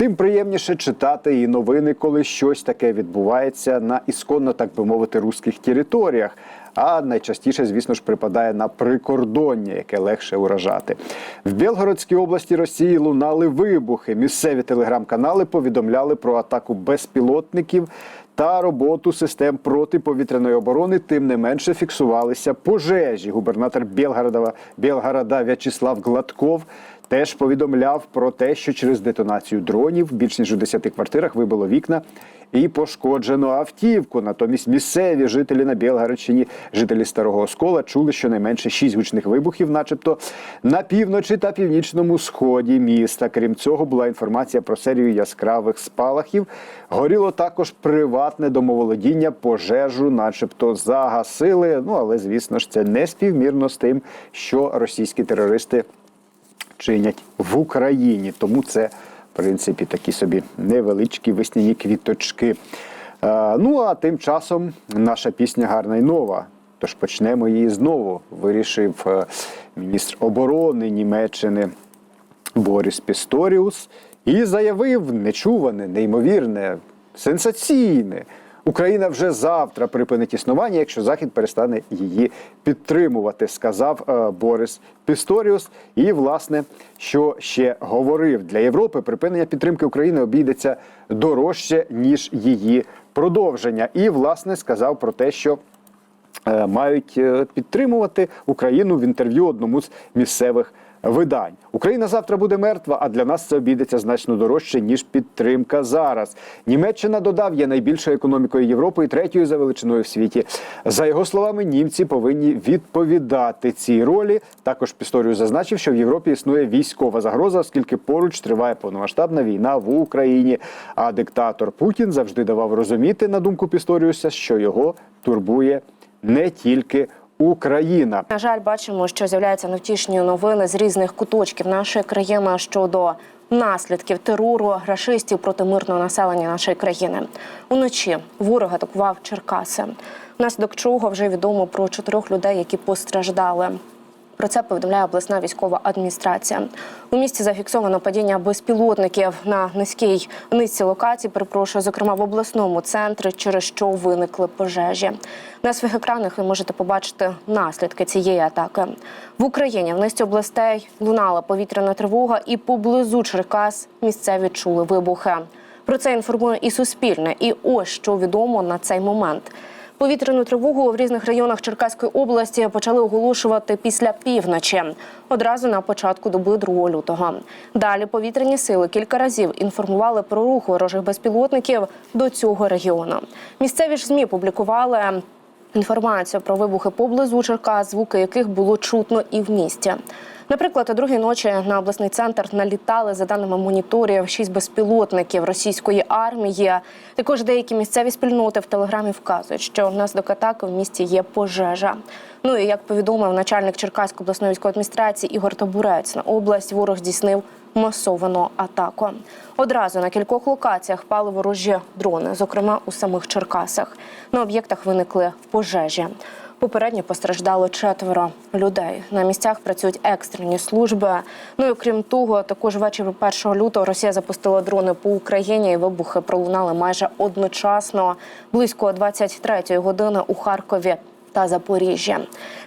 Тим приємніше читати і новини, коли щось таке відбувається на ісконно, так би мовити, руських територіях. А найчастіше, звісно ж, припадає на прикордоння, яке легше уражати. В Білгородській області Росії лунали вибухи. Місцеві телеграм-канали повідомляли про атаку безпілотників та роботу систем протиповітряної оборони. Тим не менше фіксувалися пожежі. Губернатор Білгорода, Білгорода В'ячеслав Гладков теж повідомляв про те, що через детонацію дронів більш ніж у 10 квартирах вибило вікна і пошкоджено автівку. Натомість місцеві жителі на Білгородщині, жителі Старого Оскола, чули щонайменше шість гучних вибухів, начебто на півночі та північному сході міста. Крім цього, була інформація про серію яскравих спалахів. Горіло також приватне домоволодіння, пожежу, начебто, загасили. Ну але звісно ж, це не співмірно з тим, що російські терористи чинять в Україні. Тому це, принципі, такі собі невеличкі весняні квіточки. Е, ну а тим часом наша пісня гарна й нова. Тож почнемо її знову. Вирішив е, міністр оборони Німеччини Борис Пісторіус і заявив нечуване, неймовірне, сенсаційне. Україна вже завтра припинить існування, якщо Захід перестане її підтримувати, сказав е, Борис Пісторіус. І, власне, що ще говорив для Європи, припинення підтримки України обійдеться дорожче ніж її продовження. І, власне, сказав про те, що е, мають е, підтримувати Україну в інтерв'ю одному з місцевих видань. Україна завтра буде мертва, а для нас це обійдеться значно дорожче ніж підтримка зараз. Німеччина додав є найбільшою економікою Європи і третьою за величиною в світі. За його словами, німці повинні відповідати цій ролі. Також Пісторію зазначив, що в Європі існує військова загроза, оскільки поруч триває повномасштабна війна в Україні. А диктатор Путін завжди давав розуміти на думку Пісторіуса, що його турбує не тільки Україна. На жаль, бачимо, що з'являються невтішні новини з різних куточків нашої країни щодо наслідків терору рашистів проти мирного населення нашої країни. Уночі ворог атакував Черкаси, внаслідок чого вже відомо про чотирьох людей, які постраждали. Про це повідомляє обласна військова адміністрація. У місті зафіксовано падіння безпілотників на низькій низці локацій. Перепрошую, зокрема в обласному центрі, через що виникли пожежі. На своїх екранах ви можете побачити наслідки цієї атаки. В Україні в низці областей лунала повітряна тривога, і поблизу Черкас місцеві чули вибухи. Про це інформує і Суспільне. І ось що відомо на цей момент. Повітряну тривогу в різних районах Черкаської області почали оголошувати після півночі, одразу на початку доби 2 лютого. Далі повітряні сили кілька разів інформували про рух ворожих безпілотників до цього регіону. Місцеві ж змі публікували інформацію про вибухи поблизу Черкас, звуки яких було чутно і в місті. Наприклад, о другій ночі на обласний центр налітали за даними моніторів шість безпілотників російської армії. Також деякі місцеві спільноти в телеграмі вказують, що внаслідок атаки в місті є пожежа. Ну і як повідомив начальник Черкаської обласної військової адміністрації Ігор Табурець, на область ворог здійснив масовану атаку. Одразу на кількох локаціях пали ворожі дрони, зокрема у самих Черкасах. На об'єктах виникли пожежі. Попередньо постраждало четверо людей. На місцях працюють екстрені служби. Ну і окрім того, також ввечері 1 лютого Росія запустила дрони по Україні. і Вибухи пролунали майже одночасно, близько 23-ї години у Харкові. Та Запоріжжя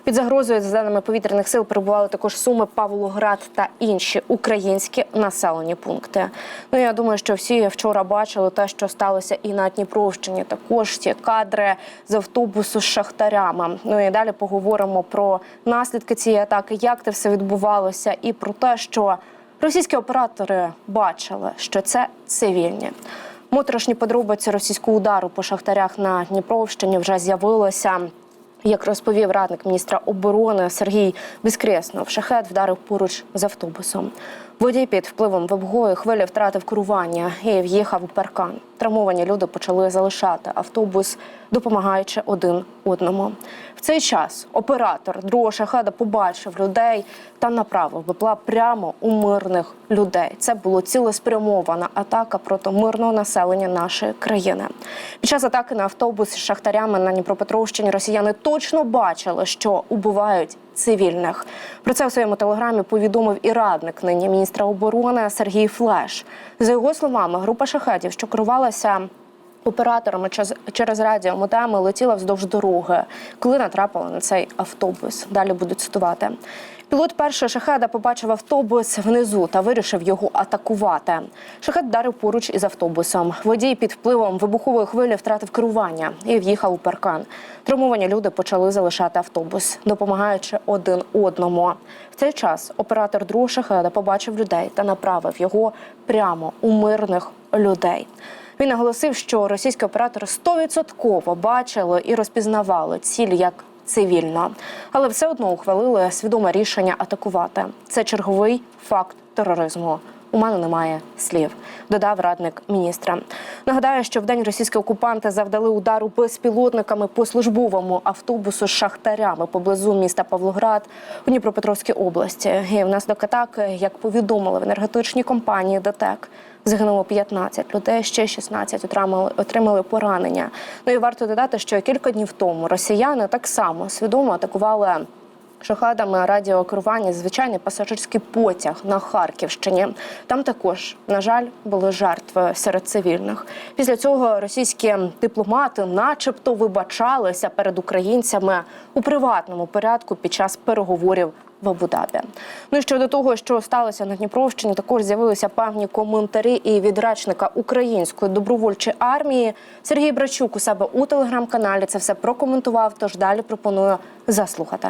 під загрозою за даними повітряних сил перебували також Суми, Павлоград та інші українські населені пункти. Ну я думаю, що всі вчора бачили те, що сталося і на Дніпровщині. Також ті кадри з автобусу з шахтарями. Ну і далі поговоримо про наслідки цієї атаки, як це все відбувалося, і про те, що російські оператори бачили, що це цивільні. Моторошні подробиці російського удару по шахтарях на Дніпровщині вже з'явилися. Як розповів радник міністра оборони Сергій Безкреснов, шахет вдарив поруч з автобусом. Водій під впливом вибухової хвилі втратив керування і в'їхав у паркан. Травмовані люди почали залишати автобус, допомагаючи один одному. В цей час оператор другого шахеда побачив людей та направив БПЛА прямо у мирних людей. Це було цілеспрямована атака проти мирного населення нашої країни. Під час атаки на автобус з шахтарями на Дніпропетровщині росіяни точно бачили, що убивають цивільних. Про це в своєму телеграмі повідомив і радник нині міністра оборони Сергій Флеш. За його словами, група шахетів, що керувалася операторами через радіомодеми летіла вздовж дороги, коли натрапила на цей автобус. Далі буду цитувати. Пілот першого шахеда побачив автобус внизу та вирішив його атакувати. Шахет вдарив поруч із автобусом. Водій під впливом вибухової хвилі втратив керування і в'їхав у паркан. Травмовані люди почали залишати автобус, допомагаючи один одному. В цей час оператор другого шахеда побачив людей та направив його прямо у мирних людей. Він наголосив, що російські оператори 100% бачили і розпізнавали ціль як цивільно, але все одно ухвалили свідоме рішення атакувати. Це черговий факт тероризму. У мене немає слів, додав радник міністра. Нагадаю, що в день російські окупанти завдали удару безпілотниками по службовому автобусу з шахтарями поблизу міста Павлоград у Дніпропетровській області. І внаслідок атаки, як повідомили в енергетичній компанії ДТЕК, Загинуло 15 людей, ще 16 отримали, отримали поранення. Ну і варто додати, що кілька днів тому росіяни так само свідомо атакували шахедами радіокерування звичайний пасажирський потяг на Харківщині. Там також, на жаль, були жертви серед цивільних. Після цього російські дипломати, начебто, вибачалися перед українцями у приватному порядку під час переговорів в Абу-Дабі. Ну і щодо того, що сталося на Дніпровщині, також з'явилися певні коментарі і від речника української добровольчої армії Сергій Брачук у себе у телеграм-каналі це все прокоментував. Тож далі пропоную заслухати.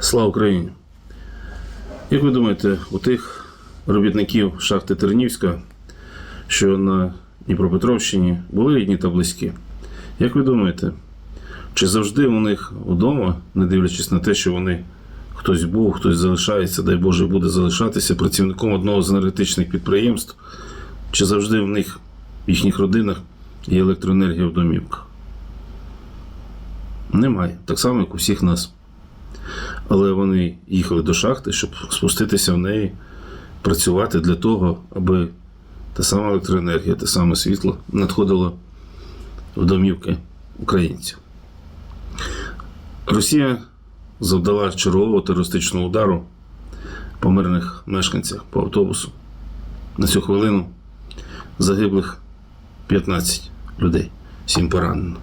Слава Україні! Як ви думаєте, у тих робітників шахти Тернівська, що на Дніпропетровщині, були рідні та близькі? Як ви думаєте, чи завжди у них вдома, не дивлячись на те, що вони хтось був, хтось залишається, дай Боже, буде залишатися працівником одного з енергетичних підприємств, чи завжди в них, в їхніх родинах, є електроенергія в домівках? Немає. Так само, як у всіх нас але вони їхали до шахти, щоб спуститися в неї, працювати для того, аби та сама електроенергія, те саме світло надходило в домівки українців. Росія завдала чергового терористичного удару по мирних мешканцях по автобусу. На цю хвилину загиблих 15 людей, 7 поранено.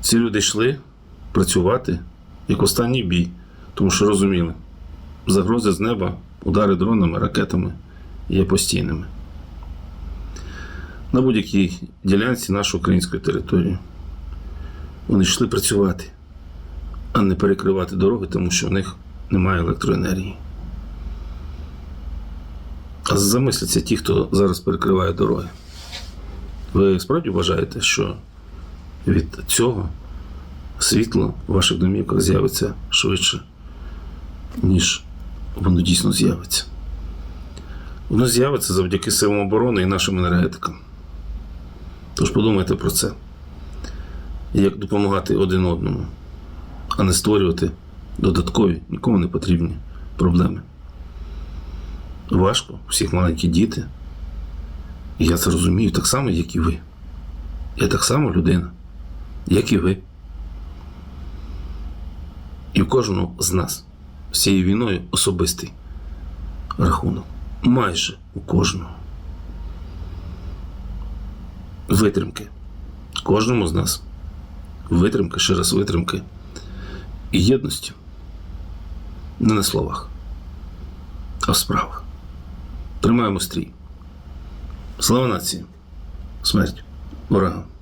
Ці люди йшли працювати як останній бій, тому що розуміли, загрози з неба, удари дронами, ракетами є постійними. На будь-якій ділянці нашої української території. Вони йшли працювати, а не перекривати дороги, тому що в них немає електроенергії. А замисляться ті, хто зараз перекриває дороги. Ви справді вважаєте, що від цього світло в ваших домівках з'явиться швидше, ніж воно дійсно з'явиться. Воно з'явиться завдяки силам оборони і нашим енергетикам. Тож подумайте про це. Як допомагати один одному, а не створювати додаткові, нікому не потрібні проблеми. Важко, у всіх маленькі діти. І я це розумію так само, як і ви. Я так само людина, як і ви. І в кожного з нас з цією війною особистий рахунок. Майже у кожного. Витримки. Кожному з нас. Витримки, ще раз витримки. І єдності. Не на словах, а в справах. Тримаємо стрій. Слава нації. Смерть ворогам.